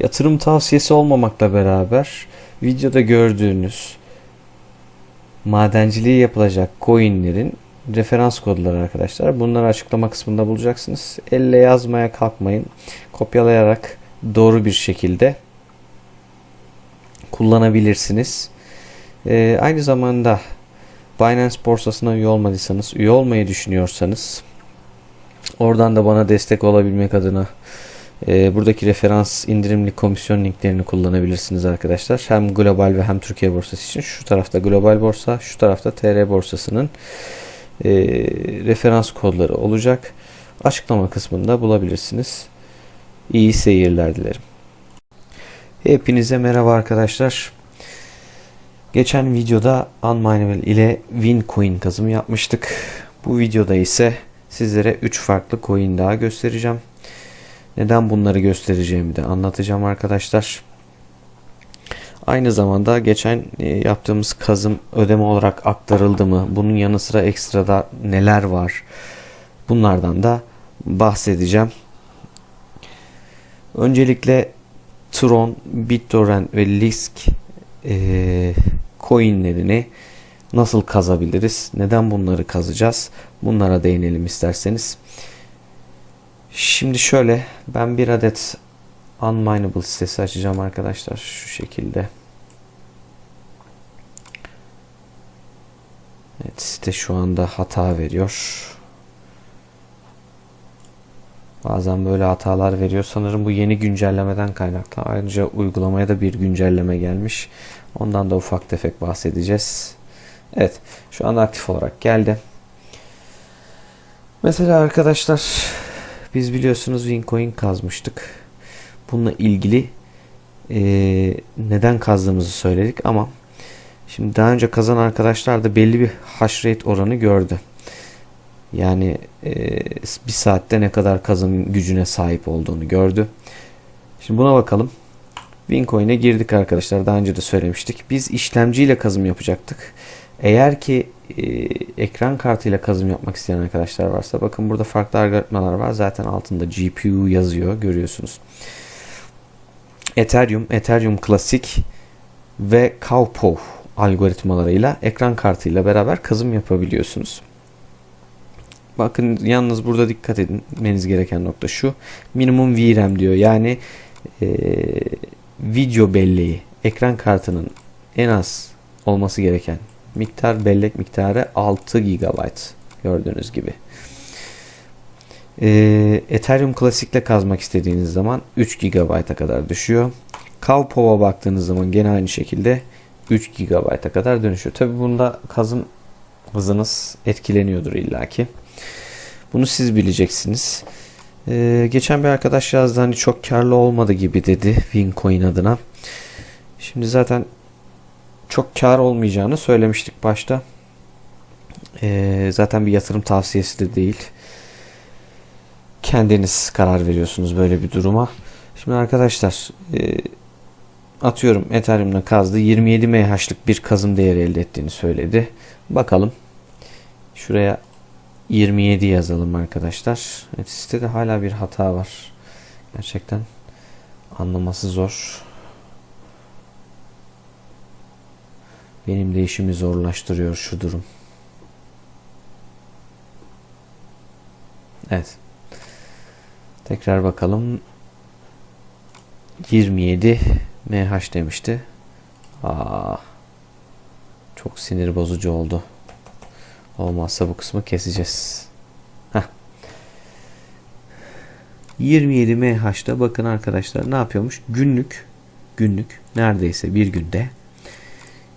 yatırım tavsiyesi olmamakla beraber videoda gördüğünüz madenciliği yapılacak coinlerin referans kodları arkadaşlar. Bunları açıklama kısmında bulacaksınız. Elle yazmaya kalkmayın. Kopyalayarak doğru bir şekilde kullanabilirsiniz. Ee, aynı zamanda Binance borsasına üye olmadıysanız, üye olmayı düşünüyorsanız oradan da bana destek olabilmek adına e, buradaki referans indirimli komisyon linklerini kullanabilirsiniz arkadaşlar. Hem global ve hem Türkiye borsası için şu tarafta global borsa, şu tarafta TR borsasının e, referans kodları olacak. Açıklama kısmında bulabilirsiniz. İyi seyirler dilerim. Hepinize merhaba arkadaşlar. Geçen videoda Unmineable ile Wincoin kazımı yapmıştık. Bu videoda ise sizlere 3 farklı coin daha göstereceğim. Neden bunları göstereceğimi de anlatacağım arkadaşlar. Aynı zamanda geçen e, yaptığımız kazım ödeme olarak aktarıldı mı? Bunun yanı sıra ekstrada neler var? Bunlardan da bahsedeceğim. Öncelikle Tron, BitTorrent ve Lisk e, coinlerini nasıl kazabiliriz? Neden bunları kazacağız? Bunlara değinelim isterseniz. Şimdi şöyle ben bir adet unmineable sitesi açacağım arkadaşlar şu şekilde. Evet site şu anda hata veriyor. Bazen böyle hatalar veriyor. Sanırım bu yeni güncellemeden kaynaklı. Ayrıca uygulamaya da bir güncelleme gelmiş. Ondan da ufak tefek bahsedeceğiz. Evet şu anda aktif olarak geldi. Mesela arkadaşlar biz biliyorsunuz Wincoin kazmıştık. Bununla ilgili e, neden kazdığımızı söyledik ama şimdi daha önce kazan arkadaşlar da belli bir hash rate oranı gördü. Yani e, bir saatte ne kadar kazım gücüne sahip olduğunu gördü. Şimdi buna bakalım. Wincoin'e girdik arkadaşlar. Daha önce de söylemiştik. Biz işlemciyle kazım yapacaktık. Eğer ki e, ekran kartıyla kazım yapmak isteyen arkadaşlar varsa bakın burada farklı algoritmalar var. Zaten altında GPU yazıyor görüyorsunuz. Ethereum, Ethereum Klasik ve Cowpow algoritmalarıyla ekran kartıyla beraber kazım yapabiliyorsunuz. Bakın yalnız burada dikkat etmeniz gereken nokta şu. Minimum VRAM diyor. Yani e, video belleği ekran kartının en az olması gereken miktar bellek miktarı 6 GB gördüğünüz gibi. E, Ethereum Classic'le kazmak istediğiniz zaman 3 GB'a kadar düşüyor. Cowpow'a baktığınız zaman gene aynı şekilde 3 GB'a kadar dönüşüyor. Tabi bunda kazım hızınız etkileniyordur illaki. Bunu siz bileceksiniz. Ee, geçen bir arkadaş yazdı hani çok karlı olmadı gibi dedi Wincoin adına. Şimdi zaten çok kar olmayacağını söylemiştik başta. Ee, zaten bir yatırım tavsiyesi de değil. Kendiniz karar veriyorsunuz böyle bir duruma. Şimdi arkadaşlar e, atıyorum Ethereum'da kazdı 27 MH'lık bir kazım değeri elde ettiğini söyledi. Bakalım. Şuraya 27 yazalım arkadaşlar. Evet sitede hala bir hata var. Gerçekten anlaması zor. Benim de işimi zorlaştırıyor şu durum. Evet. Tekrar bakalım. 27 MH demişti. Aa, çok sinir bozucu oldu. Olmazsa bu kısmı keseceğiz. Heh. 27 MH'da bakın arkadaşlar ne yapıyormuş? Günlük günlük neredeyse bir günde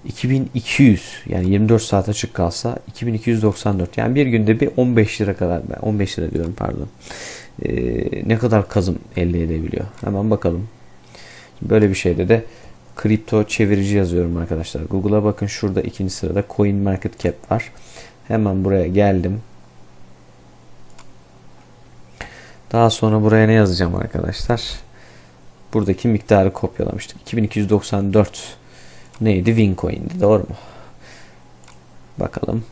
2200 yani 24 saat açık kalsa 2294 yani bir günde bir 15 lira kadar 15 lira diyorum pardon. Ee, ne kadar kazım elde edebiliyor? Hemen bakalım. Böyle bir şeyde de kripto çevirici yazıyorum arkadaşlar. Google'a bakın şurada ikinci sırada Coin Market Cap var. Hemen buraya geldim. Daha sonra buraya ne yazacağım arkadaşlar? Buradaki miktarı kopyalamıştık. 2294 neydi? Wincoin'di. Doğru mu? Bakalım.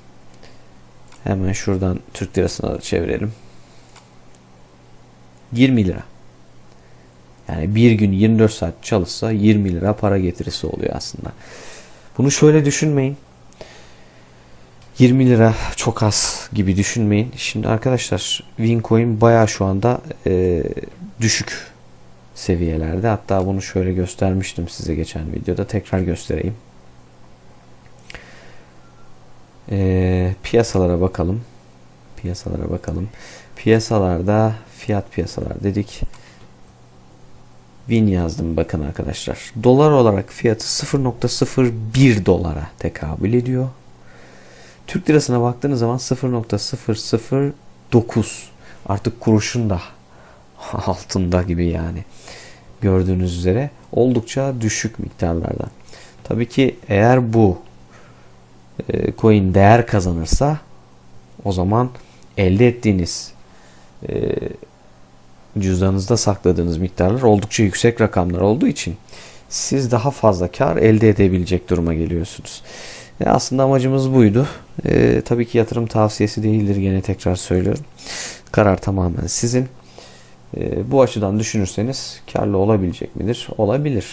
Hemen şuradan Türk lirasına da çevirelim. 20 lira. Yani bir gün 24 saat çalışsa 20 lira para getirisi oluyor aslında. Bunu şöyle düşünmeyin. 20 lira çok az gibi düşünmeyin. Şimdi arkadaşlar Wincoin baya şu anda e, düşük seviyelerde. Hatta bunu şöyle göstermiştim size geçen videoda. Tekrar göstereyim. E, piyasalara bakalım. Piyasalara bakalım. Piyasalarda fiyat piyasalar dedik. Win yazdım bakın arkadaşlar. Dolar olarak fiyatı 0.01 dolara tekabül ediyor. Türk lirasına baktığınız zaman 0.009 artık kuruşun da altında gibi yani gördüğünüz üzere oldukça düşük miktarlarda. Tabii ki eğer bu e, coin değer kazanırsa o zaman elde ettiğiniz e, cüzdanınızda sakladığınız miktarlar oldukça yüksek rakamlar olduğu için siz daha fazla kar elde edebilecek duruma geliyorsunuz. E aslında amacımız buydu. E, tabii ki yatırım tavsiyesi değildir gene tekrar söylüyorum. Karar tamamen sizin. E, bu açıdan düşünürseniz karlı olabilecek midir? Olabilir.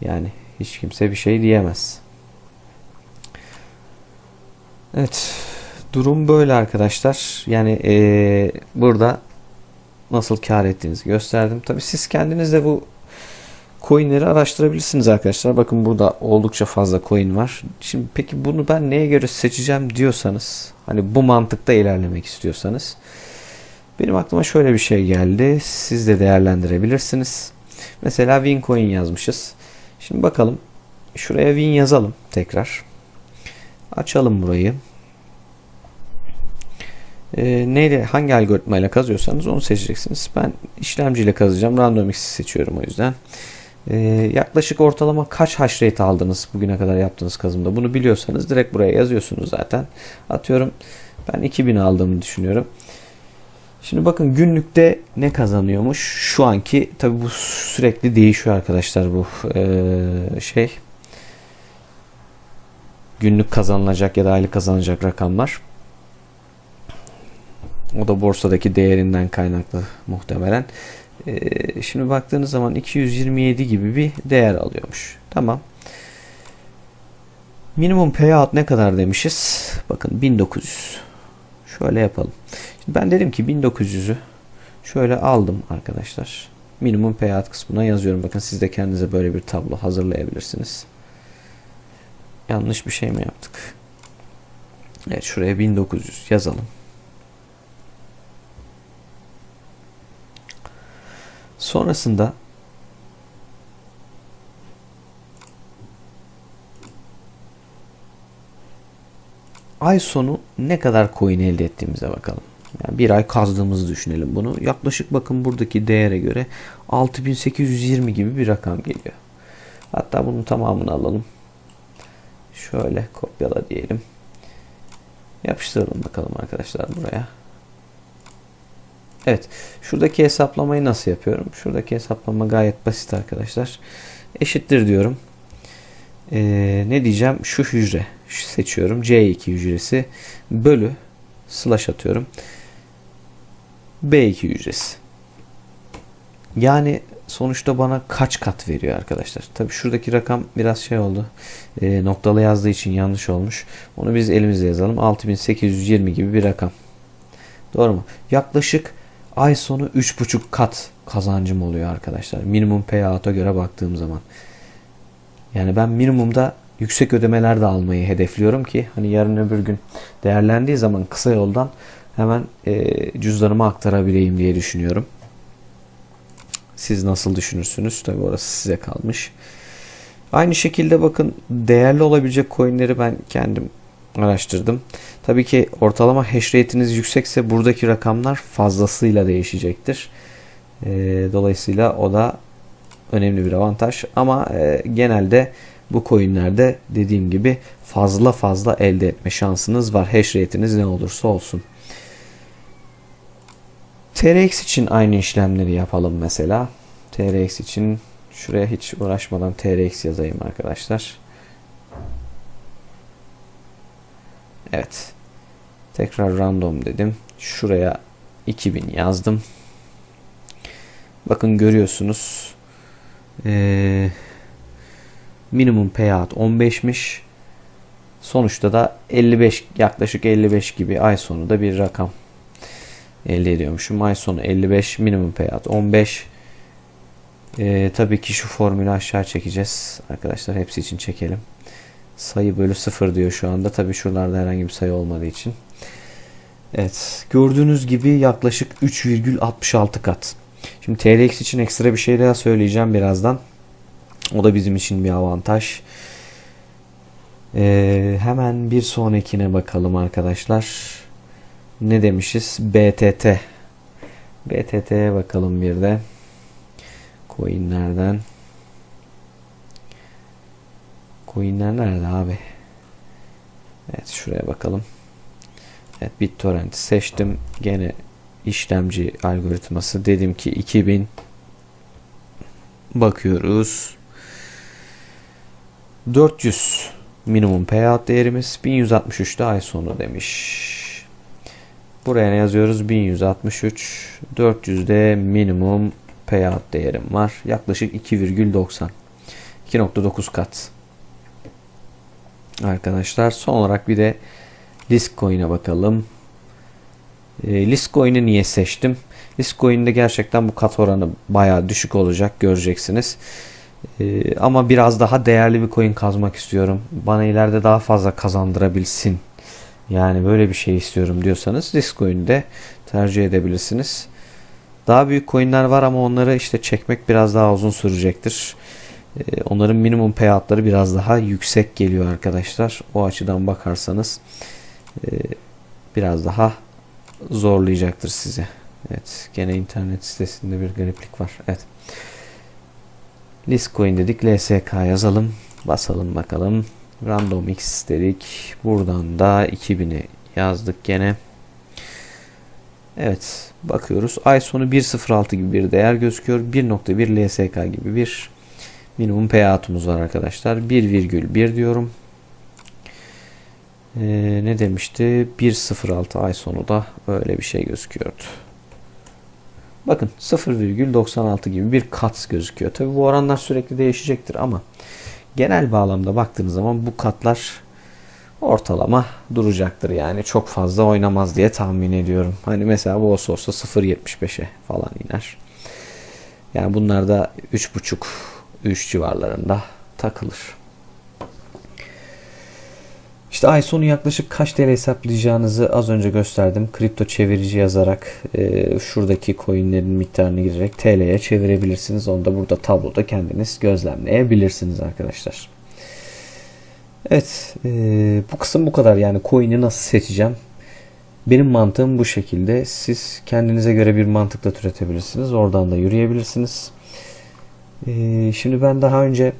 Yani hiç kimse bir şey diyemez. Evet. Durum böyle arkadaşlar. Yani e, burada nasıl kar ettiğinizi gösterdim. Tabii siz kendiniz de bu coinleri araştırabilirsiniz arkadaşlar. Bakın burada oldukça fazla coin var. Şimdi peki bunu ben neye göre seçeceğim diyorsanız hani bu mantıkta ilerlemek istiyorsanız benim aklıma şöyle bir şey geldi. Siz de değerlendirebilirsiniz. Mesela Wincoin yazmışız. Şimdi bakalım. Şuraya Win yazalım tekrar. Açalım burayı. E, neyle hangi algoritmayla kazıyorsanız onu seçeceksiniz. Ben işlemciyle kazacağım. RandomX'i seçiyorum o yüzden. E, yaklaşık ortalama kaç hash rate aldınız bugüne kadar yaptığınız kazımda? Bunu biliyorsanız direkt buraya yazıyorsunuz zaten. Atıyorum ben 2000 aldığımı düşünüyorum. Şimdi bakın günlükte ne kazanıyormuş? Şu anki tabi bu sürekli değişiyor arkadaşlar bu şey. Günlük kazanılacak ya da aylık kazanılacak rakamlar. O da borsadaki değerinden kaynaklı muhtemelen. Şimdi baktığınız zaman 227 gibi bir değer alıyormuş. Tamam. Minimum payout ne kadar demişiz? Bakın 1900. Şöyle yapalım. Şimdi ben dedim ki 1900'ü şöyle aldım arkadaşlar. Minimum payout kısmına yazıyorum. Bakın siz de kendinize böyle bir tablo hazırlayabilirsiniz. Yanlış bir şey mi yaptık? Evet şuraya 1900 yazalım. Sonrasında ay sonu ne kadar coin elde ettiğimize bakalım. Yani bir ay kazdığımızı düşünelim bunu. Yaklaşık bakın buradaki değere göre 6820 gibi bir rakam geliyor. Hatta bunun tamamını alalım. Şöyle kopyala diyelim. Yapıştıralım bakalım arkadaşlar buraya. Evet. Şuradaki hesaplamayı nasıl yapıyorum? Şuradaki hesaplama gayet basit arkadaşlar. Eşittir diyorum. Ee, ne diyeceğim? Şu hücre. Şu seçiyorum. C2 hücresi. Bölü. Slash atıyorum. B2 hücresi. Yani sonuçta bana kaç kat veriyor arkadaşlar. Tabi şuradaki rakam biraz şey oldu. E, noktalı yazdığı için yanlış olmuş. Onu biz elimizle yazalım. 6820 gibi bir rakam. Doğru mu? Yaklaşık ay sonu 3,5 kat kazancım oluyor arkadaşlar. Minimum payout'a göre baktığım zaman. Yani ben minimumda yüksek ödemeler de almayı hedefliyorum ki hani yarın öbür gün değerlendiği zaman kısa yoldan hemen e, cüzdanıma aktarabileyim diye düşünüyorum. Siz nasıl düşünürsünüz? Tabi orası size kalmış. Aynı şekilde bakın değerli olabilecek coinleri ben kendim araştırdım. Tabii ki ortalama hash rate'iniz yüksekse buradaki rakamlar fazlasıyla değişecektir. E, dolayısıyla o da önemli bir avantaj. Ama e, genelde bu coinlerde dediğim gibi fazla fazla elde etme şansınız var. Hash rate'iniz ne olursa olsun. TRX için aynı işlemleri yapalım mesela. TRX için şuraya hiç uğraşmadan TRX yazayım arkadaşlar. Evet. Tekrar random dedim. Şuraya 2000 yazdım. Bakın görüyorsunuz. Ee, minimum payout 15'miş. Sonuçta da 55 yaklaşık 55 gibi ay sonu da bir rakam elde ediyormuşum. Ay sonu 55 minimum payout 15. Ee, tabii ki şu formülü aşağı çekeceğiz. Arkadaşlar hepsi için çekelim. Sayı bölü 0 diyor şu anda. Tabii şuralarda herhangi bir sayı olmadığı için. Evet. Gördüğünüz gibi yaklaşık 3,66 kat. Şimdi TRX için ekstra bir şey daha söyleyeceğim birazdan. O da bizim için bir avantaj. Ee, hemen bir sonrakine bakalım arkadaşlar. Ne demişiz? BTT. BTT'ye bakalım bir de. Coinlerden. Coinler nerede abi? Evet şuraya bakalım. Evet BitTorrent seçtim. Gene işlemci algoritması dedim ki 2000 bakıyoruz. 400 minimum payout değerimiz 1163'te ay sonu demiş. Buraya ne yazıyoruz? 1163 400'de minimum payout değerim var. Yaklaşık 2,90 2.9 kat. Arkadaşlar son olarak bir de Listcoin'e bakalım. E, Listcoin'i niye seçtim? Listcoin'de gerçekten bu kat oranı bayağı düşük olacak göreceksiniz. E, ama biraz daha değerli bir coin kazmak istiyorum. Bana ileride daha fazla kazandırabilsin. Yani böyle bir şey istiyorum diyorsanız Listcoin'i de tercih edebilirsiniz. Daha büyük coinler var ama onları işte çekmek biraz daha uzun sürecektir. Ee, onların minimum payoutları biraz daha yüksek geliyor arkadaşlar. O açıdan bakarsanız e, biraz daha zorlayacaktır sizi. Evet, gene internet sitesinde bir gariplik var. Evet. Listcoin dedik. LSK yazalım. Basalım bakalım. Random X dedik. Buradan da 2000'i yazdık gene. Evet. Bakıyoruz. Ay sonu 1.06 gibi bir değer gözüküyor. 1.1 LSK gibi bir minimum payout'umuz var arkadaşlar. 1,1 diyorum. Ee, ne demişti? 1.06 ay sonu da öyle bir şey gözüküyordu. Bakın 0,96 gibi bir kat gözüküyor. Tabi bu oranlar sürekli değişecektir ama genel bağlamda baktığınız zaman bu katlar ortalama duracaktır. Yani çok fazla oynamaz diye tahmin ediyorum. Hani mesela bu olsa olsa 0.75'e falan iner. Yani bunlar da 3.5 3 civarlarında takılır. İşte ay sonu yaklaşık kaç TL hesaplayacağınızı az önce gösterdim. Kripto çevirici yazarak e, şuradaki coinlerin miktarını girerek TL'ye çevirebilirsiniz. Onu da burada tabloda kendiniz gözlemleyebilirsiniz arkadaşlar. Evet e, bu kısım bu kadar. Yani coin'i nasıl seçeceğim? Benim mantığım bu şekilde. Siz kendinize göre bir mantıkla türetebilirsiniz. Oradan da yürüyebilirsiniz. Ee, şimdi ben daha önce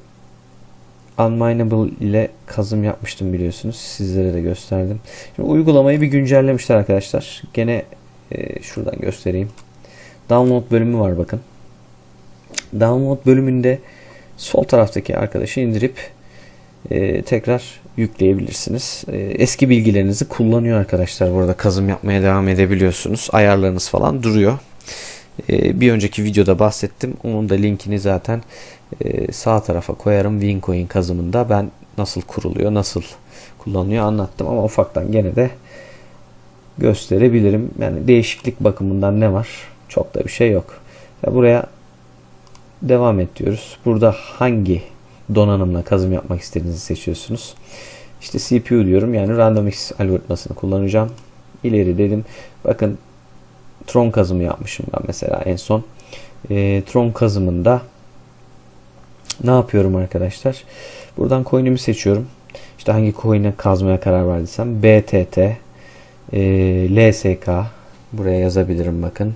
Unminable ile kazım yapmıştım biliyorsunuz. Sizlere de gösterdim. Şimdi uygulamayı bir güncellemişler arkadaşlar. Gene e, şuradan göstereyim. Download bölümü var bakın. Download bölümünde sol taraftaki arkadaşı indirip e, tekrar yükleyebilirsiniz. E, eski bilgilerinizi kullanıyor arkadaşlar. Burada kazım yapmaya devam edebiliyorsunuz. Ayarlarınız falan duruyor. E, bir önceki videoda bahsettim. Onun da linkini zaten e, sağ tarafa koyarım. Wincoin kazımında ben nasıl kuruluyor, nasıl kullanılıyor anlattım ama ufaktan gene de gösterebilirim. Yani değişiklik bakımından ne var? Çok da bir şey yok. Ya buraya devam et diyoruz. Burada hangi donanımla kazım yapmak istediğinizi seçiyorsunuz. İşte CPU diyorum yani RandomX algoritmasını kullanacağım. İleri dedim. Bakın Tron kazımı yapmışım ben mesela en son. E, Tron kazımında ne yapıyorum arkadaşlar? Buradan coin'imi seçiyorum. İşte hangi coin'e kazmaya karar verdiysem BTT, e, LSK buraya yazabilirim bakın.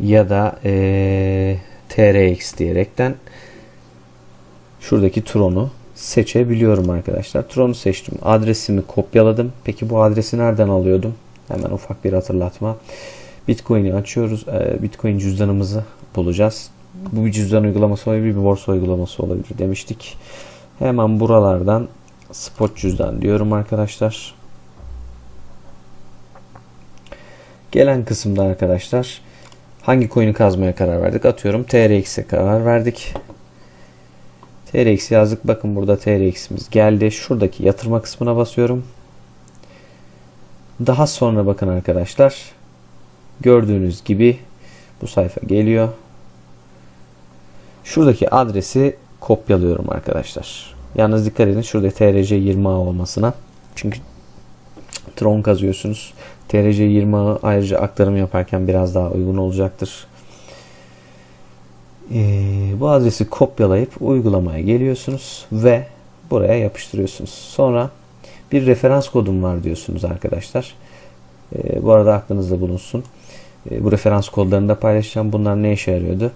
Ya da e, TRX diyerekten şuradaki Tron'u seçebiliyorum arkadaşlar. Tron'u seçtim. Adresimi kopyaladım. Peki bu adresi nereden alıyordum? Hemen ufak bir hatırlatma. Bitcoin'i açıyoruz. Ee, Bitcoin cüzdanımızı bulacağız. Bu bir cüzdan uygulaması olabilir, bir borsa uygulaması olabilir demiştik. Hemen buralardan spot cüzdan diyorum arkadaşlar. Gelen kısımda arkadaşlar hangi coin'i kazmaya karar verdik? Atıyorum TRX'e karar verdik. TRX yazdık. Bakın burada TRX'imiz geldi. Şuradaki yatırma kısmına basıyorum. Daha sonra bakın arkadaşlar. Gördüğünüz gibi bu sayfa geliyor. Şuradaki adresi kopyalıyorum arkadaşlar. Yalnız dikkat edin şurada TRC 20 olmasına. Çünkü Tron kazıyorsunuz. TRC 20 ayrıca aktarım yaparken biraz daha uygun olacaktır. Ee, bu adresi kopyalayıp uygulamaya geliyorsunuz ve buraya yapıştırıyorsunuz. Sonra bir referans kodum var diyorsunuz arkadaşlar. Ee, bu arada aklınızda bulunsun. Ee, bu referans kodlarını da paylaşacağım. Bunlar ne işe yarıyordu?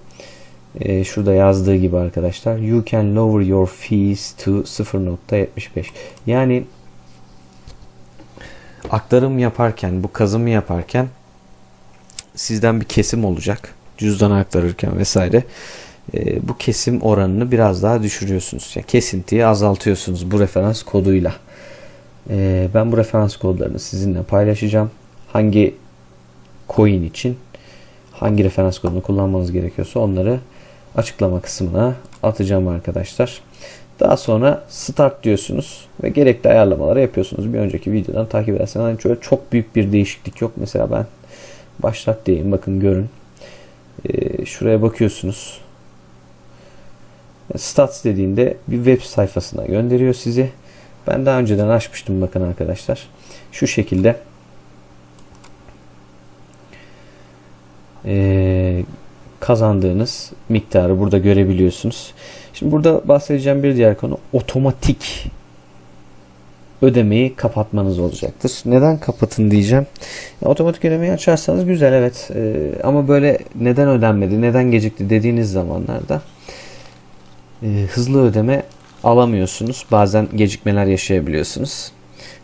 Ee, şurada yazdığı gibi arkadaşlar. You can lower your fees to 0.75. Yani aktarım yaparken, bu kazımı yaparken sizden bir kesim olacak. Cüzdana aktarırken vesaire. Ee, bu kesim oranını biraz daha düşürüyorsunuz. Yani kesintiyi azaltıyorsunuz bu referans koduyla. Ee, ben bu referans kodlarını sizinle paylaşacağım. Hangi coin için hangi referans kodunu kullanmanız gerekiyorsa onları açıklama kısmına atacağım arkadaşlar. Daha sonra start diyorsunuz ve gerekli ayarlamaları yapıyorsunuz. Bir önceki videodan takip ederseniz hani şöyle çok büyük bir değişiklik yok. Mesela ben başlat diyeyim bakın görün. Ee, şuraya bakıyorsunuz. Stats dediğinde bir web sayfasına gönderiyor sizi. Ben daha önceden açmıştım bakın arkadaşlar. Şu şekilde ee, kazandığınız miktarı burada görebiliyorsunuz. Şimdi burada bahsedeceğim bir diğer konu otomatik ödemeyi kapatmanız olacaktır. Neden kapatın diyeceğim. Otomatik ödemeyi açarsanız güzel evet Ee, ama böyle neden ödenmedi, neden gecikti dediğiniz zamanlarda e, hızlı ödeme alamıyorsunuz. Bazen gecikmeler yaşayabiliyorsunuz.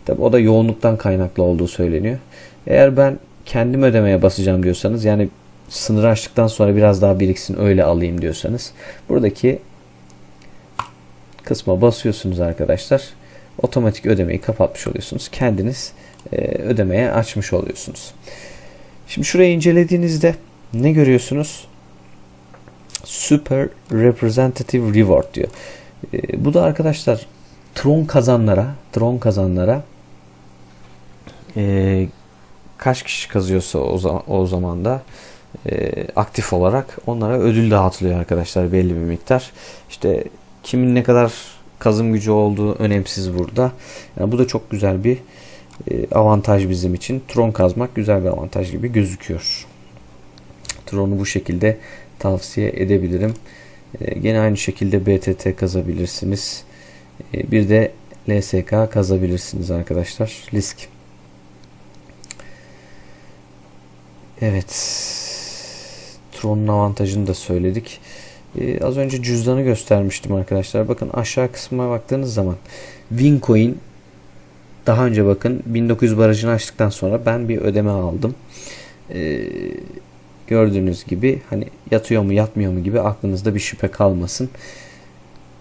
Tabi o da yoğunluktan kaynaklı olduğu söyleniyor. Eğer ben kendim ödemeye basacağım diyorsanız yani sınır açtıktan sonra biraz daha biriksin öyle alayım diyorsanız buradaki kısma basıyorsunuz arkadaşlar. Otomatik ödemeyi kapatmış oluyorsunuz. Kendiniz e, ödemeye açmış oluyorsunuz. Şimdi şurayı incelediğinizde ne görüyorsunuz? Super Representative Reward diyor. E, bu da arkadaşlar Tron kazanlara, Tron kazanlara e, kaç kişi kazıyorsa o zaman, o zaman da e, aktif olarak onlara ödül dağıtılıyor arkadaşlar belli bir miktar. İşte kimin ne kadar kazım gücü olduğu önemsiz burada. Yani bu da çok güzel bir e, avantaj bizim için. Tron kazmak güzel bir avantaj gibi gözüküyor. Tron'u bu şekilde tavsiye edebilirim. E, gene aynı şekilde BTT kazabilirsiniz. E, bir de LSK kazabilirsiniz arkadaşlar. Lisk. Evet. Tron'un avantajını da söyledik. Ee, az önce cüzdanı göstermiştim arkadaşlar. Bakın aşağı kısmına baktığınız zaman Wincoin daha önce bakın 1900 barajını açtıktan sonra ben bir ödeme aldım. Ee, gördüğünüz gibi hani yatıyor mu yatmıyor mu gibi aklınızda bir şüphe kalmasın.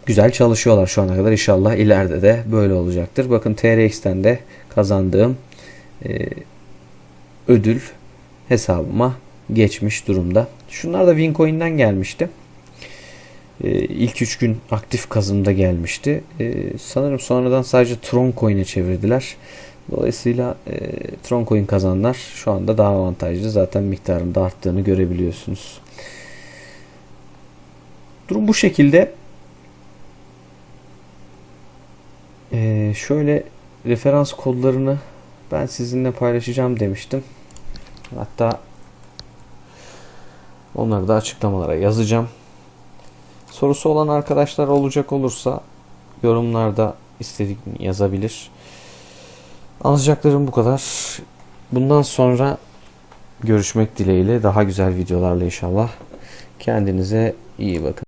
Güzel çalışıyorlar şu ana kadar. İnşallah ileride de böyle olacaktır. Bakın TRX'ten de kazandığım e, ödül hesabıma geçmiş durumda. Şunlar da Wincoin'den gelmişti. Ee, ilk 3 gün aktif kazımda gelmişti. Ee, sanırım sonradan sadece Tron Coin'e çevirdiler. Dolayısıyla e, Tron Coin kazanlar şu anda daha avantajlı. Zaten miktarında arttığını görebiliyorsunuz. Durum bu şekilde. Ee, şöyle referans kodlarını ben sizinle paylaşacağım demiştim. Hatta onları da açıklamalara yazacağım. Sorusu olan arkadaşlar olacak olursa yorumlarda istediklerini yazabilir. Anlatacaklarım bu kadar. Bundan sonra görüşmek dileğiyle daha güzel videolarla inşallah. Kendinize iyi bakın.